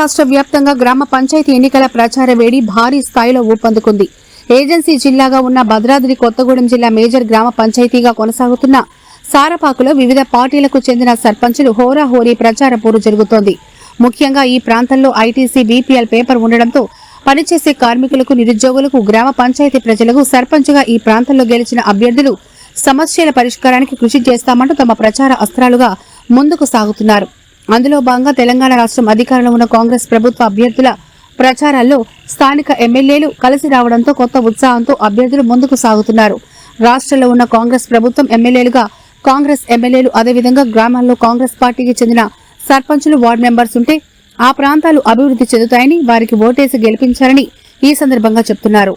రాష్ట్ర వ్యాప్తంగా గ్రామ పంచాయతీ ఎన్నికల ప్రచార వేడి భారీ స్థాయిలో ఊపందుకుంది. ఏజెన్సీ జిల్లాగా ఉన్న భద్రాద్రి కొత్తగూడెం జిల్లా మేజర్ గ్రామ పంచాయతీగా కొనసాగుతున్న సారపాకులో వివిధ పార్టీలకు చెందిన సర్పంచులు హోరాహోరీ ప్రచార పోరు జరుగుతోంది. ముఖ్యంగా ఈ ప్రాంతంలో ఐటీసీ బీపీఎల్ పేపర్ ఉండడంతో పనిచేసే కార్మికులకు నిరుద్యోగులకు గ్రామ పంచాయతీ ప్రజలకు సర్పంచ్గా ఈ ప్రాంతంలో గెలిచిన అభ్యర్థులు సమస్యల పరిష్కారానికి కృషి చేస్తామంటూ తమ ప్రచార అస్త్రాలుగా ముందుకు సాగుతున్నారు. అందులో భాగంగా తెలంగాణ రాష్ట్రం అధికారంలో ఉన్న కాంగ్రెస్ ప్రభుత్వ అభ్యర్థుల ప్రచారాల్లో స్థానిక ఎమ్మెల్యేలు కలిసి రావడంతో కొత్త ఉత్సాహంతో అభ్యర్థులు ముందుకు సాగుతున్నారు. రాష్ట్రంలో ఉన్న కాంగ్రెస్ ప్రభుత్వం ఎమ్మెల్యేలుగా కాంగ్రెస్ ఎమ్మెల్యేలు అదేవిధంగా గ్రామాల్లో కాంగ్రెస్ పార్టీకి చెందిన సర్పంచులు వార్డు మెంబర్స్ ఉంటే ఆ ప్రాంతాలు అభివృద్ధి చెందుతాయని వారికి ఓటేసి గెలిపించారని ఈ సందర్భంగా చెప్తున్నారు.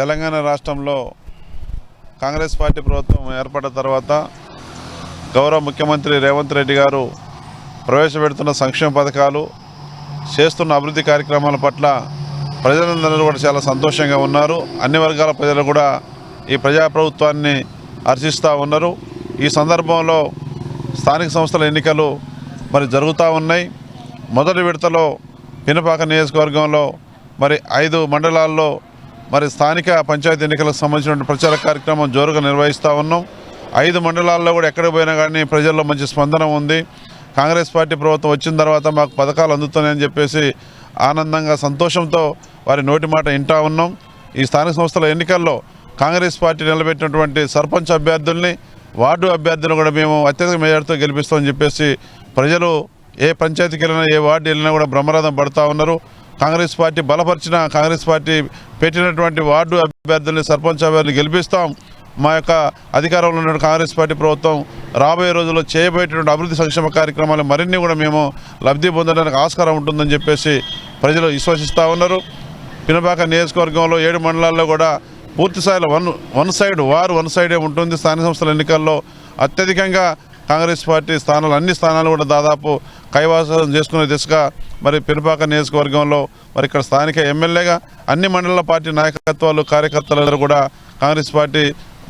తెలంగాణ రాష్ట్రంలో కాంగ్రెస్ పార్టీ ప్రభుత్వం ఏర్పడిన తర్వాత గౌరవ ముఖ్యమంత్రి రేవంత్ రెడ్డి గారు ప్రవేశపెడుతున్న సంక్షేమ పథకాలు చేస్తున్న అభివృద్ధి కార్యక్రమాల పట్ల ప్రజలందరూ కూడా చాలా సంతోషంగా ఉన్నారు. అన్ని వర్గాల ప్రజలు కూడా ఈ ప్రజాప్రభుత్వాన్ని హర్షిస్తూ ఉన్నారు. ఈ సందర్భంలో స్థానిక సంస్థల ఎన్నికలు మరి జరుగుతూ ఉన్నాయి. మొదటి విడతలో పినపాక నియోజకవర్గంలో మరి ఐదు మండలాల్లో మరి స్థానిక పంచాయతీ ఎన్నికలకు సంబంధించిన ప్రచార కార్యక్రమం జోరుగా నిర్వహిస్తూ ఉన్నాం. ఐదు మండలాల్లో కూడా ఎక్కడికి పోయినా కానీ ప్రజల్లో మంచి స్పందన ఉంది. కాంగ్రెస్ పార్టీ ప్రభుత్వం వచ్చిన తర్వాత మాకు పథకాలు అందుతున్నాయని చెప్పేసి ఆనందంగా సంతోషంతో వారి నోటి మాట వింటా ఉన్నాం. ఈ స్థానిక సంస్థల ఎన్నికల్లో కాంగ్రెస్ పార్టీ నిలబెట్టినటువంటి సర్పంచ్ అభ్యర్థుల్ని వార్డు అభ్యర్థులను కూడా మేము అత్యధిక మెజార్టీతో గెలిపిస్తామని చెప్పేసి ప్రజలు ఏ పంచాయతీకి వెళ్ళినా ఏ వార్డు వెళ్ళినా కూడా బ్రహ్మరథం పడుతూ ఉన్నారు. కాంగ్రెస్ పార్టీ బలపరిచిన కాంగ్రెస్ పార్టీ పెట్టినటువంటి వార్డు అభ్యర్థుల్ని సర్పంచ్ అభ్యర్థులు గెలిపిస్తాం. మా యొక్క అధికారంలో ఉన్న కాంగ్రెస్ పార్టీ ప్రభుత్వం రాబోయే రోజుల్లో చేయబోయేటువంటి అభివృద్ధి సంక్షేమ కార్యక్రమాలు మరిన్ని కూడా మేము లబ్ధి పొందడానికి ఆస్కారం ఉంటుందని చెప్పేసి ప్రజలు విశ్వసిస్తూ ఉన్నారు. పినపాక నియోజకవర్గంలో ఏడు మండలాల్లో కూడా పూర్తిస్థాయిలో వన్ వన్ సైడ్ వారు వన్ సైడే ఉంటుంది. స్థానిక సంస్థల ఎన్నికల్లో అత్యధికంగా కాంగ్రెస్ పార్టీ స్థానాలు అన్ని స్థానాలు కూడా దాదాపు కైవాసం చేసుకునే దిశగా మరి పినపాక నియోజకవర్గంలో మరి ఇక్కడ స్థానిక ఎమ్మెల్యేగా అన్ని మండల పార్టీ నాయకత్వాలు కార్యకర్తలందరూ కూడా కాంగ్రెస్ పార్టీ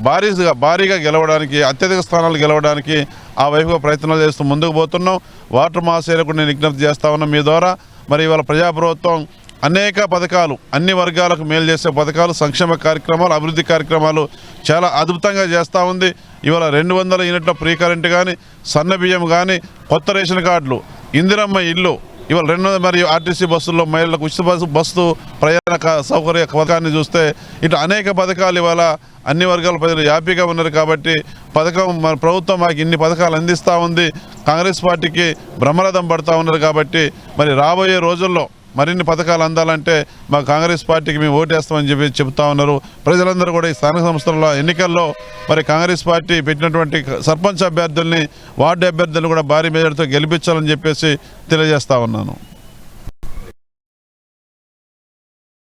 భారీగా భారీగా గెలవడానికి అత్యధిక స్థానాలు గెలవడానికి ఆ వైపుగా ప్రయత్నాలు చేస్తూ ముందుకు పోతున్నాం. వాటర్ మహాశైలకు నేను విజ్ఞప్తి చేస్తా ఉన్నాం మీ ద్వారా. మరి ఇవాళ ప్రజాప్రభుత్వం అనేక పథకాలు అన్ని వర్గాలకు మేలు చేసే పథకాలు సంక్షేమ కార్యక్రమాలు అభివృద్ధి కార్యక్రమాలు చాలా అద్భుతంగా చేస్తూ ఉంది. ఇవాళ రెండు వందల యూనిట్ల ప్రీ కరెంట్ కానీ సన్న బియ్యం కానీ కొత్త రేషన్ కార్డులు ఇందిరమ్మ ఇల్లు ఇవాళ రెండు వందల మరియు ఆర్టీసీ బస్సుల్లో మహిళలకు ఉచిత బస్సు బస్సు ప్రయాణ సౌకర్య పథకాన్ని చూస్తే ఇటు అనేక పథకాలు ఇవాళ అన్ని వర్గాల ప్రజలు హ్యాపీగా ఉన్నారు కాబట్టి పథకం మన ప్రభుత్వం మాకు ఇన్ని పథకాలు అందిస్తూ ఉంది. కాంగ్రెస్ పార్టీకి బ్రహ్మరథం పడుతూ ఉన్నారు కాబట్టి మరి రాబోయే రోజుల్లో మరిన్ని పథకాలు అందాలంటే మా కాంగ్రెస్ పార్టీకి మేము ఓటేస్తామని చెప్పి చెబుతా ఉన్నారు. ప్రజలందరూ కూడా ఈ స్థానిక సంస్థల ఎన్నికల్లో మరి కాంగ్రెస్ పార్టీ పెట్టినటువంటి సర్పంచ్ అభ్యర్థుల్ని వార్డు అభ్యర్థులను కూడా భారీ మెజార్టీతో గెలిపించాలని చెప్పేసి తెలియజేస్తా ఉన్నాను.